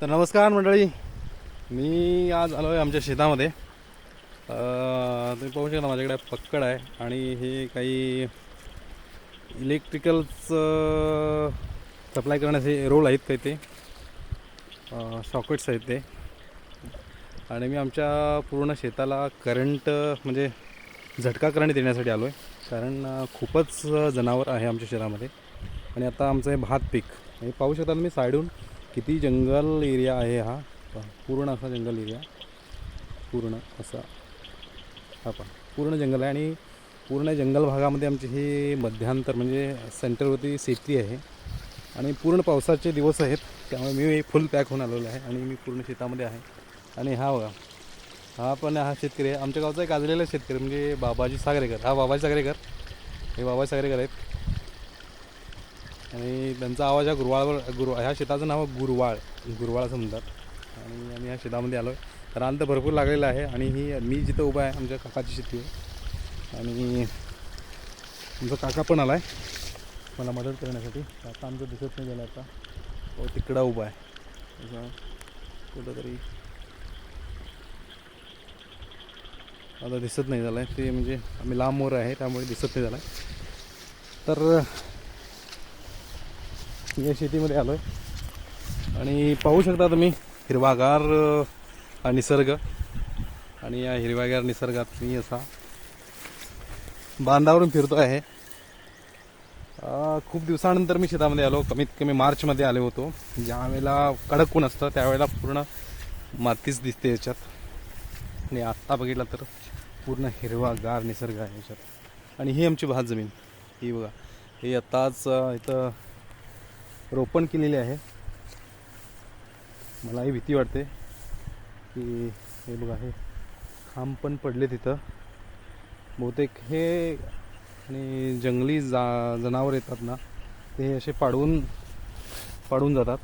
तर नमस्कार मंडळी. मी आज आलो आहे आमच्या शेतामध्ये. तुम्ही पाहू शकता माझ्याकडे पक्कड आहे आणि हे काही इलेक्ट्रिकलचं सप्लाय करण्याचे रोल आहेत काही ते. सॉकेट्स आहेत ते. आणि मी आमच्या पूर्ण शेताला करंट म्हणजे झटका करंट देण्यासाठी आलो आहे कारण खूपच जनावर आहे आमच्या शेतामध्ये आणि आता आमचं हे भात पीक. हे पाहू शकता तुम्ही साईडून किती जंगल एरिया आहे हा? पूर्ण असा जंगल एरिया. पूर्ण असा हा पहा पूर्ण जंगल आहे आणि पूर्ण जंगल भागामध्ये आमचे हे मध्यांतर म्हणजे सेंटरवरती शेती आहे. आणि पूर्ण पावसाचे दिवस आहेत त्यामुळे मी फुल पॅक होऊन आलेलो आहे आणि मी पूर्ण शेतामध्ये आहे. आणि हा बघा हा पण हा शेतकरी आहे. आमच्या गावचा एक गाजलेला शेतकरी म्हणजे बाबाजी सागरेकर. हा बाबाजी सागरेकर. हे बाबाजी सागरेकर आहेत. आणि त्यांचा आवाज हा गुरवाळवर गुरु ह्या शेताचं नाव आहे गुरवाळ गुरवाळ असं म्हणतात. आणि आम्ही ह्या शेतामध्ये आलो आहे रान तर भरपूर लागलेलं आहे आणि ही मी जिथं उभा आहे आमच्या काकाची शेती आहे. आणि आमचा काका पण आला आहे मला मदत करण्यासाठी. काका आमचं दिसत नाही झालं आता. तो तिकडा उभा आहे. कुठंतरी आता दिसत नाही झालं आहे ते म्हणजे आम्ही लांब मोर आहे त्यामुळे दिसत नाही झालं आहे तर या शेतीमध्ये आलो आहे आणि पाहू शकता तुम्ही हिरवागार हा निसर्ग. आणि या हिरवागार निसर्गात मी असा बांधावरून फिरतो आहे. खूप दिवसानंतर मी शेतामध्ये आलो. कमीत कमी मार्चमध्ये आलो होतो. ज्यावेळेला कडक ऊन असतं त्यावेळेला पूर्ण मातीच दिसते याच्यात. आणि आत्ता बघितलं तर पूर्ण हिरवागार निसर्ग आहे याच्यात. आणि ही आमची भात जमीन. ही बघा. हे आत्ताच इथं रोपण केलेले आहे. मलाही भीती वाटते की हे बघा हे खांब पण पडले तिथं. बहुतेक हे आणि जंगली जा जनावर येतात ना ते असे पाडवून पाडून जातात.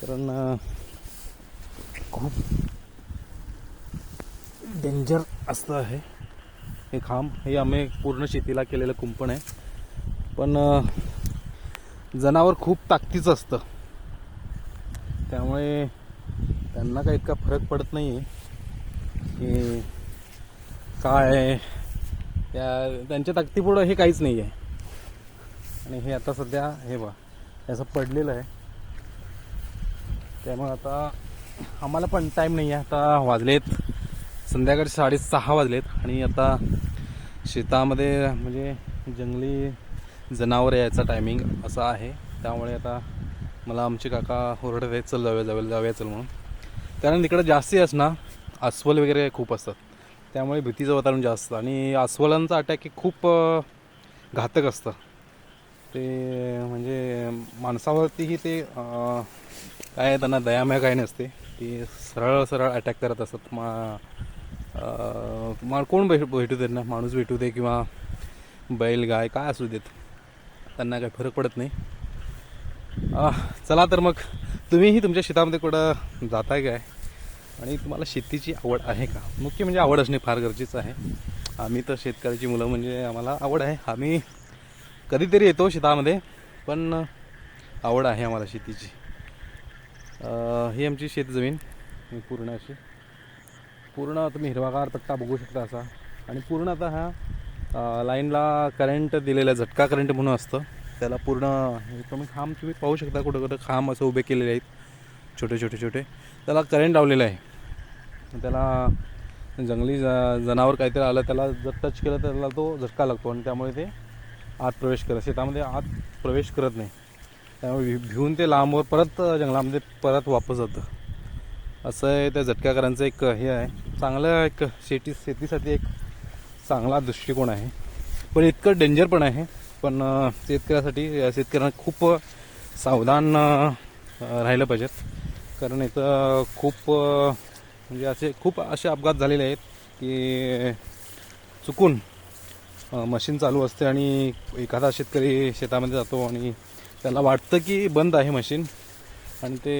कारण खूप डेंजर असतं आहे हे खांब. हे आम्ही पूर्ण शेतीला केलेलं कुंपण आहे. पण जनावर खूप ताकदीचं असतं. त्यामुळे त्यांना काही इतका फरक पडत नाही आहे की काय त्या त्यांच्या ताकदीपुढं हे काहीच नाही आहे आणि हे आता सध्या हे बघा असं पडलेलं आहे. त्यामुळे आता आम्हाला पण टाईम नाही आहे आता वाजलेत संध्याकाळी साडेसहा वाजलेत. आणि आता शेतामध्ये म्हणजे जंगली जनावर यायचा टायमिंग असा आहे. त्यामुळे आता मला आमचे काका ओरडत आहेत चल जाऊया जाऊया जाऊया चल म्हणून. कारण तिकडं जास्ती असं ना अस्वल वगैरे खूप असतात. त्यामुळे भीतीचं वातावरण जास्त आणि अस्वलांचा अटॅक हे खूप घातक असतं. ते म्हणजे माणसावरतीही ते काय त्यांना दयामय काय नसते. ते सरळ सरळ अटॅक करत असतात. मा मा तुम्हाला कोण भेट भेटू देत ना माणूस भेटू दे किंवा बैल गाय काय असू देत. त्यांना काही फरक पडत नाही. चला तर मग तुम्हीही तुमच्या शेतामध्ये कुठं जाताय काय? आणि तुम्हाला शेतीची आवड आहे का? मुख्य म्हणजे आवड असणे फार गरजेचं आहे. आम्ही तर शेतकऱ्याची मुलं म्हणजे आम्हाला आवड आहे. आम्ही कधीतरी येतो शेतामध्ये पण आवड आहे आम्हाला शेतीची. ही आमची शेतजमीन पूर्ण अशी पूर्ण तुम्ही हिरवागार पट्टा बघू शकता असा. आणि पूर्ण आता हा लाईनला करंट दिलेला झटका करंट म्हणून असतं. त्याला पूर्ण तुम्ही खांब तुम्ही पाहू शकता कुठं कुठं खांब असं उभे केलेले आहेत. छोटे छोटे छोटे. त्याला करंट लावलेलं आहे. त्याला जंगली ज जनावर काहीतरी आलं त्याला जर टच केलं तर त्याला तो झटका लागतो आणि त्यामुळे ते आत प्रवेश करत शेतामध्ये आत प्रवेश करत नाही. त्यामुळे भिऊन भिवून ते लांबवर परत जंगलामध्ये परत वापस जातं. असं आहे त्या झटकाकरांचं एक हे आहे. चांगलं एक शेती शेतीसाठी एक चांगला दृष्टिकोन आहे. पण इतकं डेंजर पण आहे. पण शेतकऱ्यासाठी शेतकऱ्यांना खूप सावधान राहिलं पाहिजेत. कारण इथं खूप म्हणजे असे खूप असे अपघात झालेले आहेत की चुकून मशीन चालू असते आणि एखादा शेतकरी शेतामध्ये जातो आणि त्याला वाटतं की बंद आहे मशीन आणि ते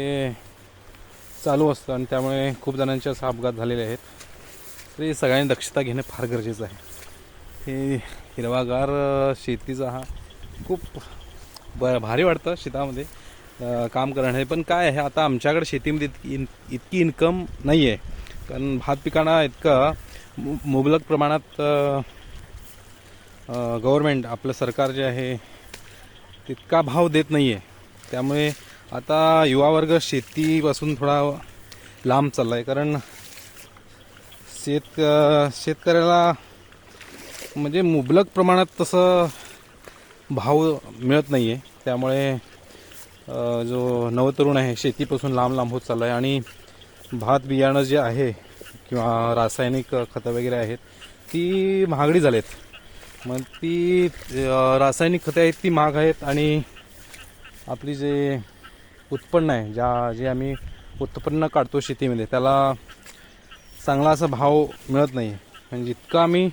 चालू असतं आणि त्यामुळे खूप जणांचे असे अपघात झालेले आहेत. तरी सगळ्यांनी दक्षता घेणं फार गरजेचं आहे. हे हिरवागार शेतीचा हा खूप ब भारी वाटतं शेतामध्ये. काम करणं. हे पण काय आहे आता आमच्याकडे शेतीमध्ये इतकी इन- इतकी इन्कम नाही आहे कारण भात पिकांना इतकं मु- मुबलक प्रमाणात गव्हर्मेंट आपलं सरकार जे आहे तितका भाव देत नाही आहे त्यामुळे आता युवा वर्ग शेतीपासून थोडा लांब चालला आहे कारण शेत शेतकऱ्याला म्हणजे मुबलक प्रमाणात तसं भाव मिळत नाही आहे त्यामुळे जो नवतरुण आहे शेतीपासून लांब लांब होत चालला आहे आणि भात बियाणं जे आहे किंवा रासायनिक खतं वगैरे आहेत ती महागडी झालेत. मग ती रासायनिक खते आहेत ती महाग आहेत आणि आपली जे उत्पन्न आहे ज्या जे आम्ही उत्पन्न काढतो शेतीमध्ये त्याला चांगला असा भाव मिळत नाही. म्हणजे जितका आम्ही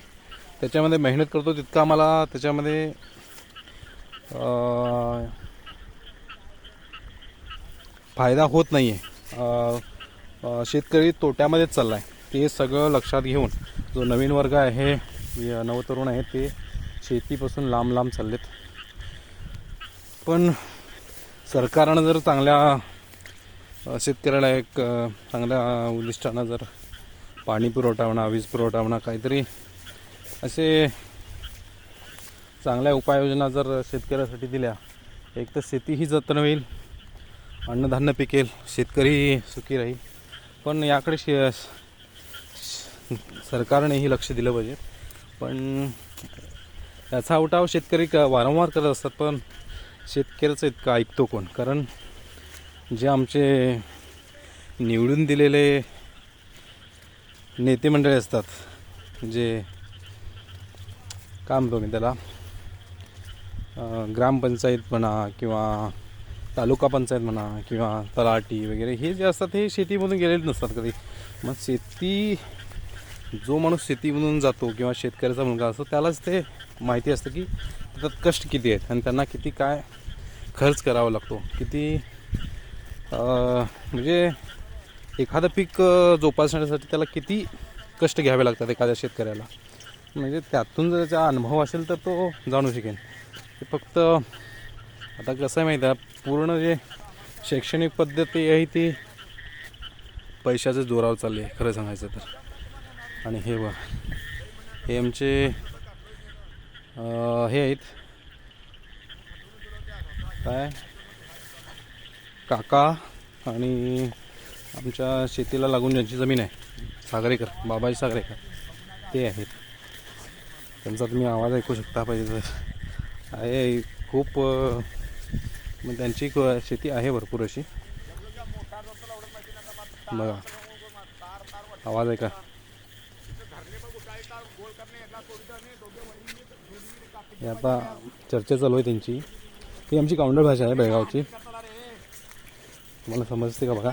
त्याच्यामध्ये मेहनत करतो तितका आम्हाला त्याच्यामध्ये फायदा होत नाही आहे शेतकरी तोट्यामध्येच चालला आहे ते सगळं लक्षात घेऊन जो नवीन वर्ग आहे नवतरुण आहे ते शेतीपासून लांब लांब चाललेत. पण सरकारनं जर चांगल्या शेतकऱ्याला एक चांगल्या उद्दिष्टानं जर पाणी पुरवठा म्हणा वीज पुरवठा म्हणा काहीतरी असे चांगल्या उपाययोजना जर शेतकऱ्यासाठी दिल्या एक तर शेतीही जतन होईल अन्नधान्य पिकेल शेतकरी सुखी राहील. पण याकडे शे सरकारनेही लक्ष दिलं पाहिजे. पण याचा उठाव शेतकरी क- वारंवार करत असतात पण शेतकऱ्याचं इतकं ऐकतो कोण? कारण जे आमचे निवडून दिलेले नेते मंडळी असतात जे काय म्हणतो मी त्याला ग्रामपंचायत म्हणा किंवा तालुका पंचायत म्हणा किंवा तलाटी वगैरे हे जे असतात हे शेतीमधून गेलेले नसतात कधी. मग शेती जो माणूस शेतीमधून जातो किंवा शेतकऱ्याचा मुलगा असतो त्यालाच ते माहिती असतं की त्यात कष्ट किती आहेत आणि त्यांना किती काय खर्च करावा लागतो. किती म्हणजे एखादं पीक जोपासण्यासाठी त्याला किती कष्ट घ्यावे लागतात एखाद्या शेतकऱ्याला? म्हणजे त्यातून जर त्याचा अनुभव असेल तर तो जाणू शकेल ते फक्त आता कसं आहे माहीत आहे पूर्ण जे शैक्षणिक पद्धती आहे ती पैशाच्या जोरावर चालली आहे खरं सांगायचं तर. आणि हे बघ हे आमचे हे आहेत. काय? काका आणि आमच्या शेतीला लागून ज्यांची जमीन आहे सागरेकर बाबाजी सागरेकर ते आहेत. त्यांचा तुम्ही आवाज ऐकू शकता पाहिजे तर. आहे खूप मग म्हणजे त्यांची क- शेती आहे भरपूर अशी. बघा. आवाज ऐका. हे आता चर्चा चालू आहे त्यांची. ही आमची काउंटर भाषा आहे बेळगावची. तुम्हाला समजते का बघा?